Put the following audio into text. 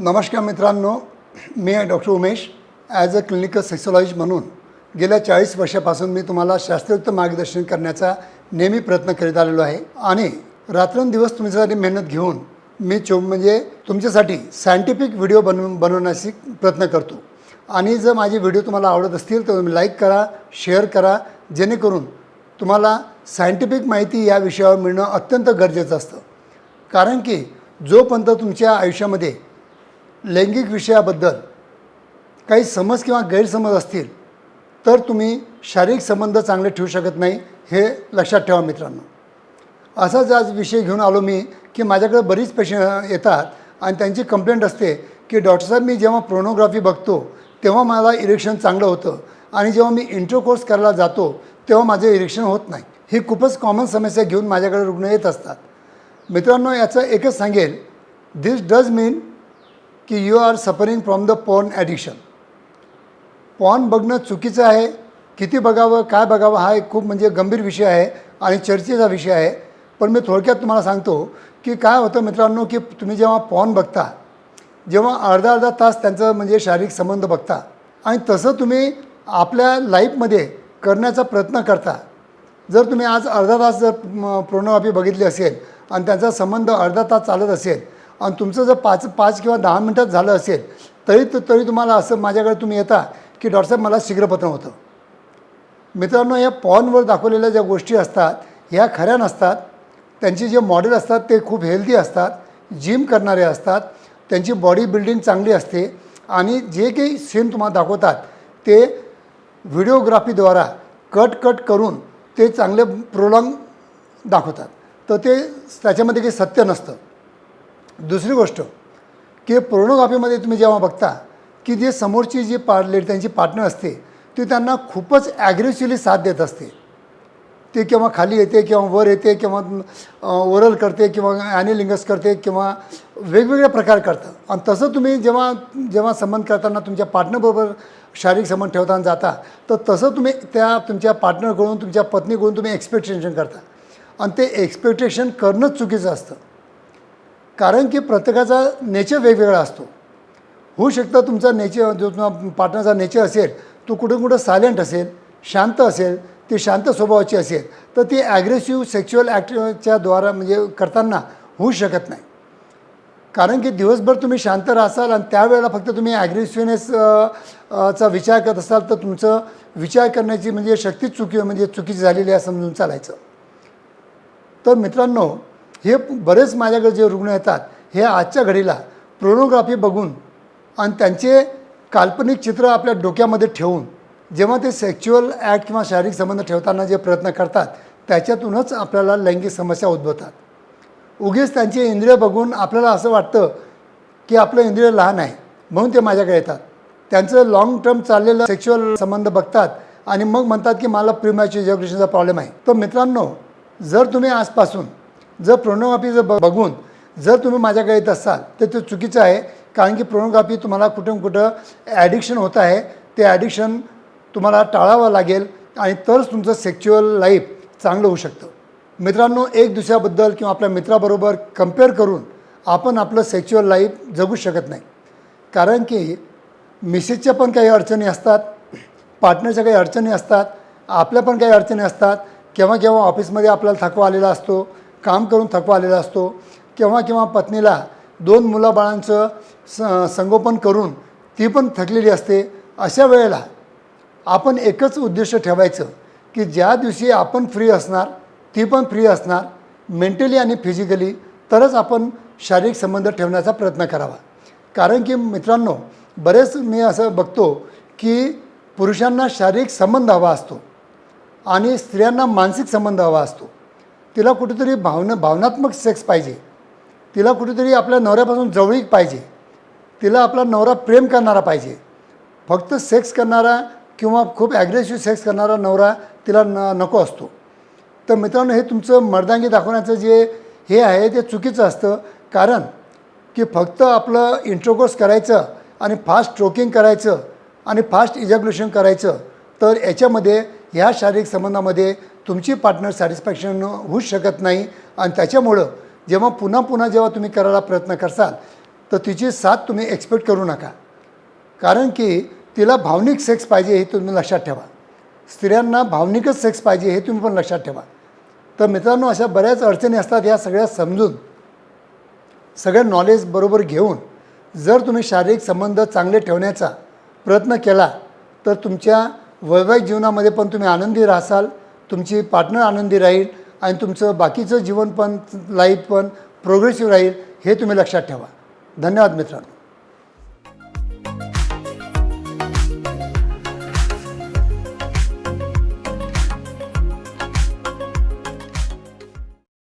नमस्कार मित्रांनो मी doctor Umesh. As a clinical sexologist म्हणून गेल्या चाळीस वर्षापासून मी तुम्हाला शास्त्रोक्त मार्गदर्शन करण्याचा नेहमी प्रयत्न करीत आलेलो आहे. आणि रात्रंदिवस तुमच्यासाठी मेहनत घेऊन मी चो म्हणजे तुमच्यासाठी सायंटिफिक व्हिडिओ बनव बनवण्याची प्रयत्न करतो. आणि जर माझे व्हिडिओ तुम्हाला आवडत असतील तर तुम्ही लाईक करा शेअर करा जेणेकरून तुम्हाला सायंटिफिक माहिती या विषयावर मिळणं अत्यंत गरजेचं असतं. कारण की जोपर्यंत तुमच्या आयुष्यामध्ये लैंगिक विषयाबद्दल काही समज किंवा गैरसमज असतील तर तुम्ही शारीरिक संबंध चांगले ठेवू शकत नाही हे लक्षात ठेवा मित्रांनो. असाच आज विषय घेऊन आलो मी की माझ्याकडे बरीच पेशंट येतात आणि त्यांची कंप्लेंट असते की डॉक्टर साहेब मी जेव्हा प्रोनोग्राफी बघतो तेव्हा मला इरेक्शन चांगलं होतं आणि जेव्हा मी इंट्रो कोर्स करायला जातो तेव्हा माझं इरेक्शन होत नाही. ही खूपच कॉमन समस्या घेऊन माझ्याकडे रुग्ण येत असतात. मित्रांनो याचं एकच सांगेल दिस डज मीन की you are suffering from the porn addiction porn बघणं चुकीचं आहे. किती बघावं काय बघावं हा एक खूप म्हणजे गंभीर विषय आहे आणि चर्चेचा विषय आहे. पण मी थोडक्यात तुम्हाला सांगतो की काय होतं मित्रांनो की तुम्ही जेव्हा पॉर्न बघता जेव्हा अर्धा अर्धा तास त्यांचं म्हणजे शारीरिक संबंध बघता आणि तसं तुम्ही आपल्या लाईफमध्ये करण्याचा प्रयत्न करता. जर तुम्ही आज अर्धा तास जर प्रोनोग्राफी बघितली असेल आणि त्यांचा संबंध अर्धा तास चालत असेल आणि तुमचं जर पाच पाच किंवा दहा मिनटात झालं असेल तरी तरी तुम्हाला असं माझ्याकडे तुम्ही येता की डॉक्टरसाहेब मला शीघ्रपतन होतं. मित्रांनो या पॉनवर दाखवलेल्या ज्या गोष्टी असतात ह्या खऱ्या नसतात. त्यांचे जे मॉडेल असतात ते खूप हेल्दी असतात जिम करणारे असतात त्यांची बॉडी बिल्डिंग चांगली असते आणि जे काही सीन तुम्हाला दाखवतात ते व्हिडिओग्राफीद्वारा कट कट करून ते चांगले प्रोलॉंग दाखवतात. तर ते त्याच्यामध्ये काही सत्य नसतं. दुसरी गोष्ट की पोर्नोग्राफीमध्ये तुम्ही जेव्हा बघता की जे समोरची जी पार्ट त्यांची पार्टनर असते ती त्यांना खूपच ॲग्रेसिव्हली साथ देत असते. ती केव्हा खाली येते किंवा वर येते किंवा ओरल करते किंवा ॲनिलिंगस करते किंवा वेगवेगळे प्रकार करतात. आणि तसं तुम्ही जेव्हा जेव्हा संबंध करताना तुमच्या पार्टनरबरोबर शारीरिक संबंध ठेवताना जाता तर तसं तुम्ही त्या तुमच्या पार्टनरकडून तुमच्या पत्नीकडून तुम्ही एक्सपेक्टेशन करता. आणि ते एक्सपेक्टेशन करणंच चुकीचं असतं. कारण की प्रत्येकाचा नेचर वेगवेगळा असतो. होऊ शकतं तुमचा नेचर जो तुम्हाला पार्टनरचा नेचर असेल तो कुठं कुठं सायलेंट असेल शांत असेल ती शांत स्वभावाची असेल तर ती ॲग्रेसिव्ह सेक्च्युअल ॲक्टच्या द्वारा म्हणजे करताना होऊ शकत नाही. कारण की दिवसभर तुम्ही शांत राहसाल आणि त्यावेळेला फक्त तुम्ही ॲग्रेसिव्हनेस चा विचार करत असाल तर तुमचं विचार करण्याची म्हणजे शक्तीच चुकी म्हणजे चुकीची झालेली आहे समजून चालायचं. तर मित्रांनो हे बरेच माझ्याकडे जे रुग्ण येतात हे आजच्या घडीला प्रोनोग्राफी बघून आणि त्यांचे काल्पनिक चित्र आपल्या डोक्यामध्ये ठेवून जेव्हा ते सेक्च्युअल ॲक्ट किंवा शारीरिक संबंध ठेवताना जे प्रयत्न करतात त्याच्यातूनच आपल्याला लैंगिक समस्या उद्भवतात. उगीच त्यांचे इंद्रिय बघून आपल्याला असं वाटतं की आपलं इंद्रिय लहान आहे म्हणून ते माझ्याकडे येतात. त्यांचं लाँग टर्म चाललेलं सेक्च्युअल संबंध बघतात आणि मग म्हणतात की मला प्रिमॅच्युअर इजॅक्युलेशनचा प्रॉब्लेम आहे. तर मित्रांनो जर तुम्ही आजपासून जर प्रोनोग्राफी जर बघून जर तुम्ही माझ्याकडे येत असाल तर ते चुकीचं आहे. कारण की प्रोनोग्राफी तुम्हाला कुठून कुठं ॲडिक्शन होत आहे ते ॲडिक्शन तुम्हाला टाळावं लागेल आणि तरच तुमचं सेक्च्युअल लाईफ चांगलं होऊ शकतं. मित्रांनो एक दुसऱ्याबद्दल किंवा आपल्या मित्राबरोबर कंपेअर करून आपण आपलं सेक्च्युअल लाईफ जगू शकत नाही. कारण की मिसेसच्या पण काही अडचणी असतात पार्टनरच्या काही अडचणी असतात आपल्या पण काही अडचणी असतात केव्हा केव्हा ऑफिसमध्ये आपल्याला थकवा आलेला असतो काम करून थकवा आलेला असतो. केव्हा केव्हा पत्नीला दोन मुलाबाळांचं स संगोपन करून ती पण थकलेली असते. अशा वेळेला आपण एकच उद्दिष्ट ठेवायचं की ज्या दिवशी आपण फ्री असणार ती पण फ्री असणार मेंटली आणि फिजिकली तरच आपण शारीरिक संबंध ठेवण्याचा प्रयत्न करावा. कारण की मित्रांनो बरेच मी असं बघतो की पुरुषांना शारीरिक संबंध हवा असतो आणि स्त्रियांना मानसिक संबंध हवा असतो. तिला कुठेतरी भावना भावनात्मक सेक्स पाहिजे. तिला कुठेतरी आपल्या नवऱ्यापासून जवळीक पाहिजे. तिला आपला नवरा प्रेम करणारा पाहिजे. फक्त सेक्स करणारा किंवा खूप ॲग्रेसिव्ह सेक्स करणारा नवरा तिला न नको असतो. तर मित्रांनो हे तुमचं मर्दांगी दाखवण्याचं जे हे आहे ते चुकीचं असतं. कारण की फक्त आपलं इंट्रोकोर्स करायचं आणि फास्ट स्ट्रोकिंग करायचं आणि फास्ट इजॅग्युलेशन करायचं तर याच्यामध्ये ह्या शारीरिक संबंधामध्ये तुमची पार्टनर सॅटिस्फॅक्शन होऊच शकत नाही. आणि त्याच्यामुळं जेव्हा पुन्हा पुन्हा जेव्हा तुम्ही करायला प्रयत्न करसाल तर तिची साथ तुम्ही एक्सपेक्ट करू नका. कारण की तिला भावनिक सेक्स पाहिजे हे तुम्ही लक्षात ठेवा. स्त्रियांना भावनिकच सेक्स पाहिजे हे तुम्ही पण लक्षात ठेवा. तर मित्रांनो अशा बऱ्याच अडचणी असतात या सगळ्या समजून सगळं नॉलेज बरोबर घेऊन जर तुम्ही शारीरिक संबंध चांगले ठेवण्याचा प्रयत्न केला तर तुमच्या वैवाहिक जीवनामध्ये पण तुम्ही आनंदी राहसाल. तुमची पार्टनर आनंदी राहील आणि तुमचं बाकीचं जीवन पण लाईफ पण प्रोग्रेसिव्ह राहील हे तुम्ही लक्षात ठेवा. धन्यवाद मित्रांनो.